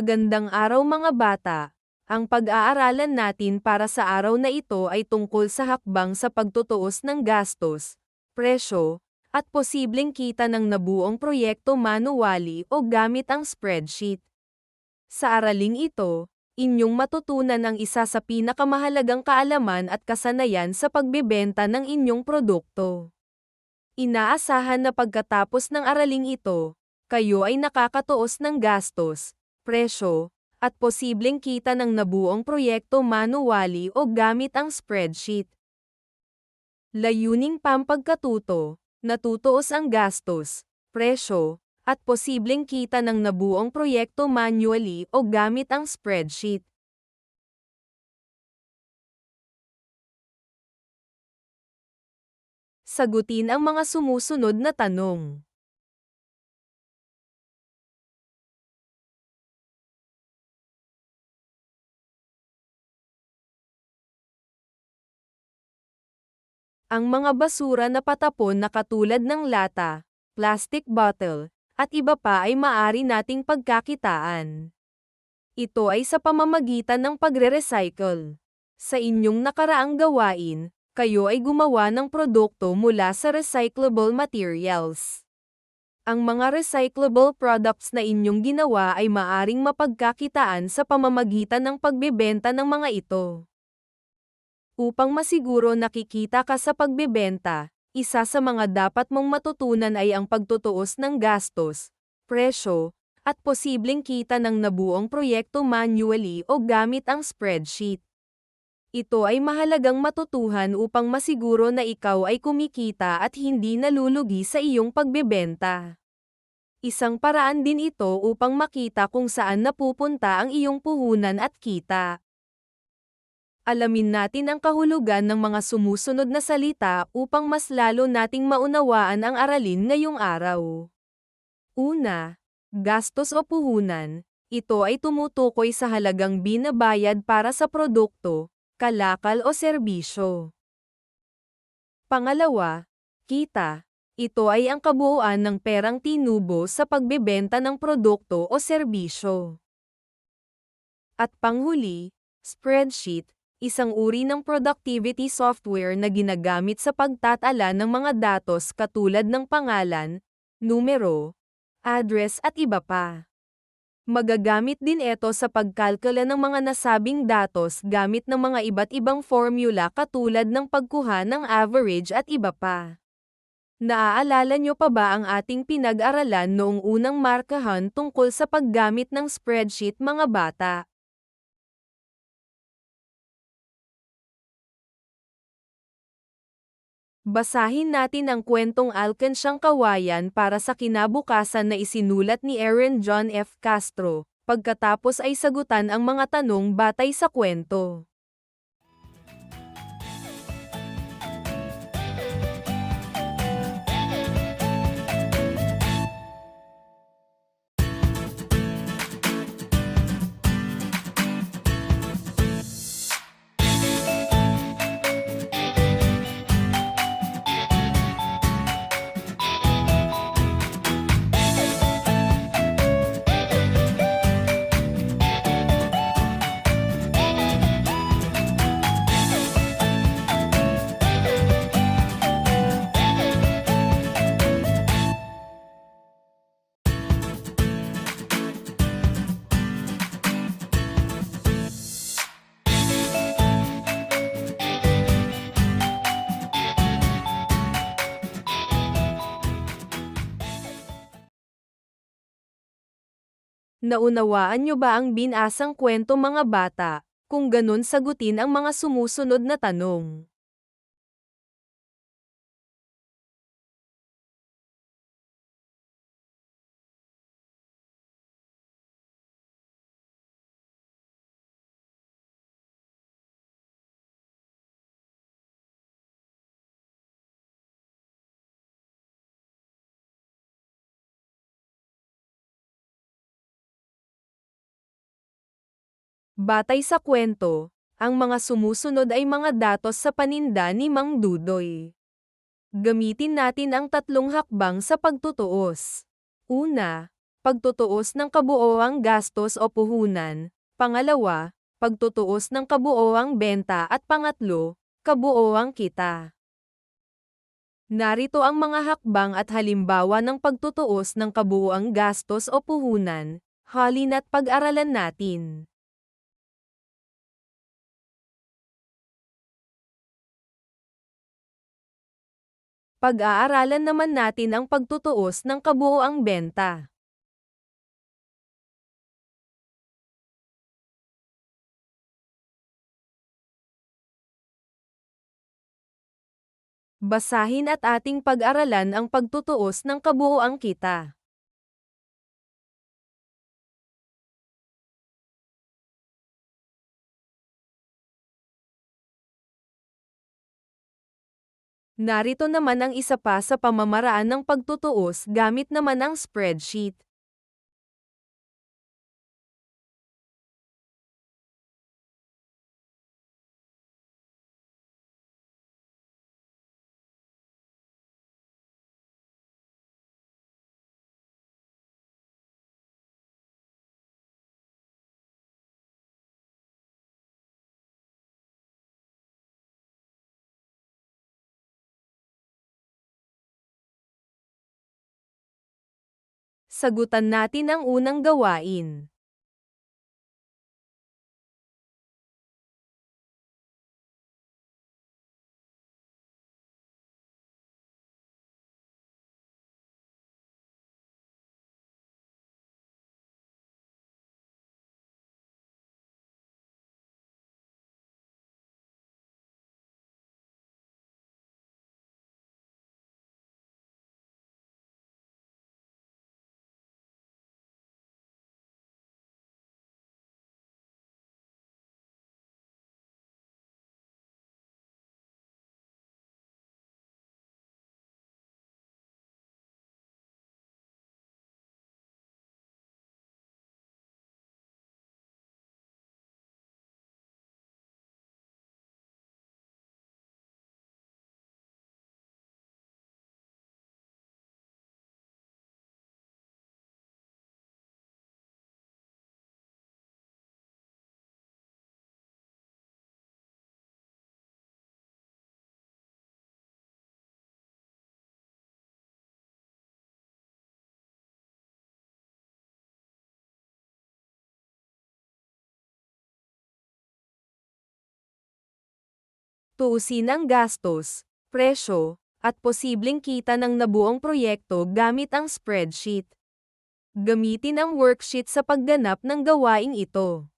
Magandang araw mga bata. Ang pag-aaralan natin para sa araw na ito ay tungkol sa hakbang sa pagtutuos ng gastos, presyo, at posibleng kita ng nabuong proyekto manuwali o gamit ang spreadsheet. Sa araling ito, inyong matutunan ang isa sa pinakamahalagang kaalaman at kasanayan sa pagbebenta ng inyong produkto. Inaasahan na pagkatapos ng araling ito, kayo ay nakakatuos ng gastos, presyo, at posibleng kita ng nabuong proyekto manuwali o gamit ang spreadsheet. Layuning pampagkatuto, natutuos ang gastos, presyo, at posibleng kita ng nabuong proyekto manually o gamit ang spreadsheet. Sagutin ang mga sumusunod na tanong. Ang mga basura na patapon na katulad ng lata, plastic bottle, at iba pa ay maari nating pagkakitaan. Ito ay sa pamamagitan ng pagre-recycle. Sa inyong nakaraang gawain, kayo ay gumawa ng produkto mula sa recyclable materials. Ang mga recyclable products na inyong ginawa ay maaring mapagkakitaan sa pamamagitan ng pagbebenta ng mga ito. Upang masiguro nakikita ka sa pagbebenta, isa sa mga dapat mong matutunan ay ang pagtutuos ng gastos, presyo, at posibleng kita ng nabuong proyekto manually o gamit ang spreadsheet. Ito ay mahalagang matutuhan upang masiguro na ikaw ay kumikita at hindi nalulugi sa iyong pagbebenta. Isang paraan din ito upang makita kung saan napupunta ang iyong puhunan at kita. Alamin natin ang kahulugan ng mga sumusunod na salita upang mas lalo nating maunawaan ang aralin ngayong araw. Una, gastos o puhunan. Ito ay tumutukoy sa halagang binabayad para sa produkto, kalakal o serbisyo. Pangalawa, kita. Ito ay ang kabuuan ng perang tinubo sa pagbebenta ng produkto o serbisyo. At panghuli, spreadsheet, isang uri ng productivity software na ginagamit sa pagtatala ng mga datos katulad ng pangalan, numero, address at iba pa. Magagamit din ito sa pagkalkula ng mga nasabing datos gamit ng mga iba't ibang formula katulad ng pagkuha ng average at iba pa. Naaalala nyo pa ba ang ating pinag-aralan noong unang markahan tungkol sa paggamit ng spreadsheet mga bata? Basahin natin ang kwentong Alkansyang Kawayan para sa kinabukasan na isinulat ni Aaron John F. Castro, pagkatapos ay sagutan ang mga tanong batay sa kwento. Naunawaan nyo ba ang binasang kwento mga bata? Kung ganun sagutin ang mga sumusunod na tanong. Batay sa kwento, ang mga sumusunod ay mga datos sa paninda ni Mang Dudoy. Gamitin natin ang tatlong hakbang sa pagtutuos. Una, pagtutuos ng kabuoang gastos o puhunan. Pangalawa, pagtutuos ng kabuoang benta at pangatlo, kabuoang kita. Narito ang mga hakbang at halimbawa ng pagtutuos ng kabuoang gastos o puhunan, halina't pag-aralan natin. Pag-aaralan naman natin ang pagtutuos ng kabuoang benta. Basahin at ating pag-aralan ang pagtutuos ng kabuoang kita. Narito naman ang isa pa sa pamamaraan ng pagtutuos gamit naman ang spreadsheet. Sagutan natin ang unang gawain. Tuusin ang gastos, presyo, at posibleng kita ng nabuong proyekto gamit ang spreadsheet. Gamitin ang worksheet sa pagganap ng gawaing ito.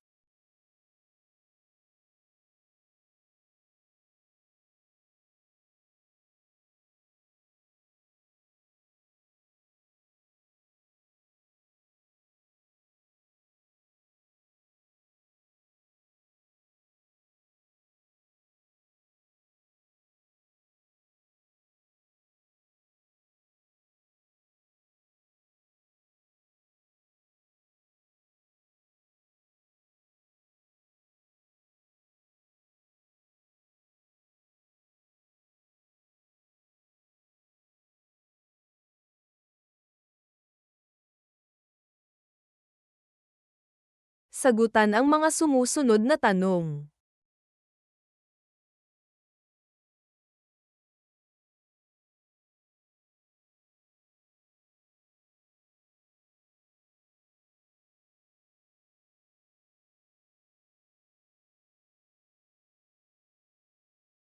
Sagutan ang mga sumusunod na tanong.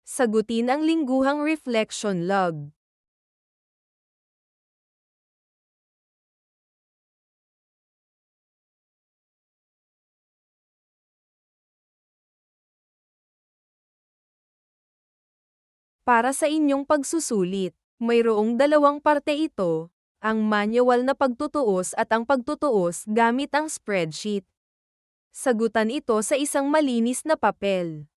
Sagutin ang lingguhang reflection log. Para sa inyong pagsusulit, mayroong dalawang parte ito, ang manual na pagtutuos at ang pagtutuos gamit ang spreadsheet. Sagutan ito sa isang malinis na papel.